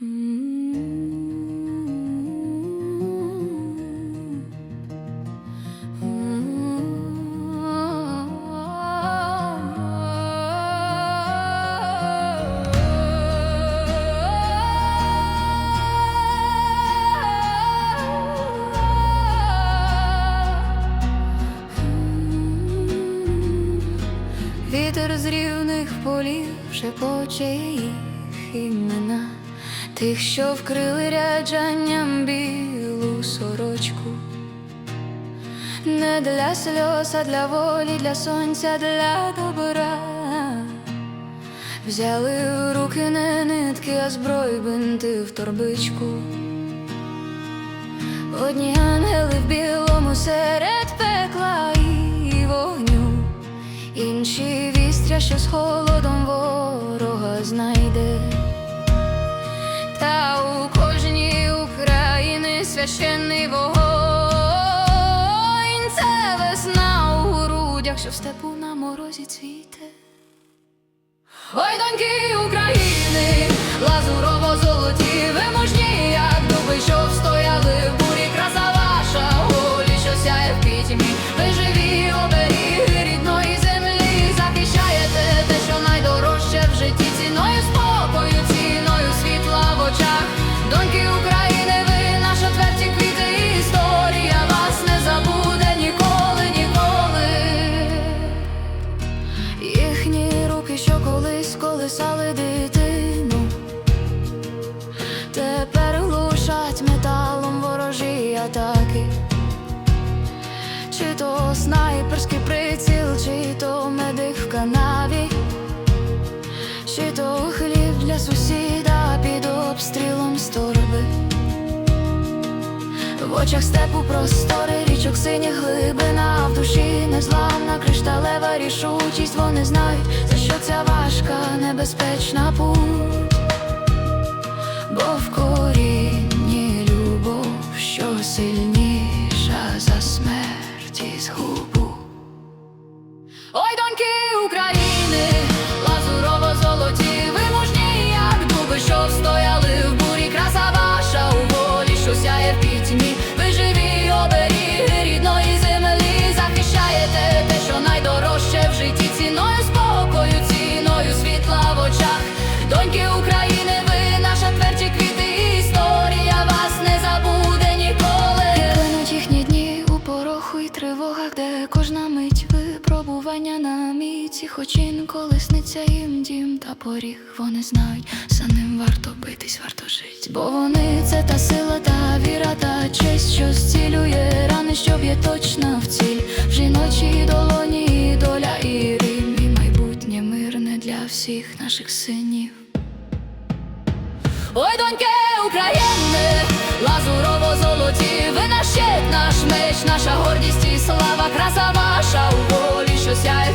Вітер з рівних полів шепоче їх імена, тих, що вкрили ряджанням білу сорочку. Не для сльоз, а для волі, для сонця, для добра. Взяли в руки не нитки, а зброї бинти в торбичку. Одні ангели в білому серед пекла і вогню, інші вістря, що з священний вогонь, це весна у грудях, що в степу на морозі цвіте. В очах степу простори, річок синіх глибина, в душі незламна кришталева рішучість. Вони знають, за що ця важка, небезпечна путь, бо в корінні любов, що сильніша за смерть і згубу. Ой, доньки України, тривогах, де кожна мить випробування на міці, хоч інколи сниться їм дім та поріг. Вони знають, за ним варто битись, варто жить. Бо вони це та сила, та віра, та честь, що зцілює рани, що б'є точно в ціль. В жіночій долоні і доля і Рим, і майбутнє мирне для всіх наших синів. Ой, доньки наш наша гордість і слава, краса ваша. У волі, що сяє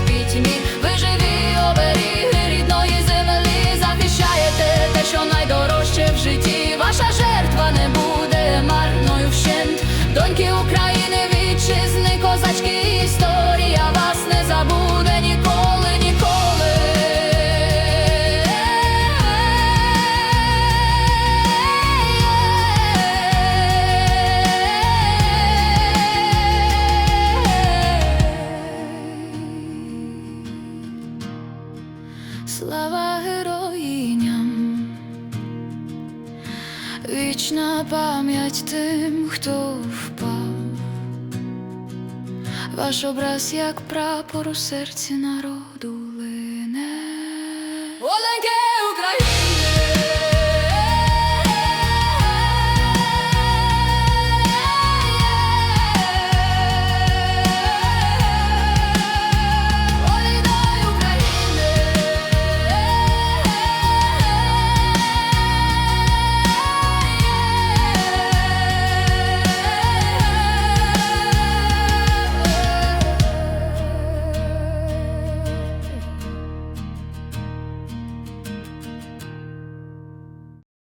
вічна пам'ять тим, хто впав. Ваш образ як прапор у серці народу.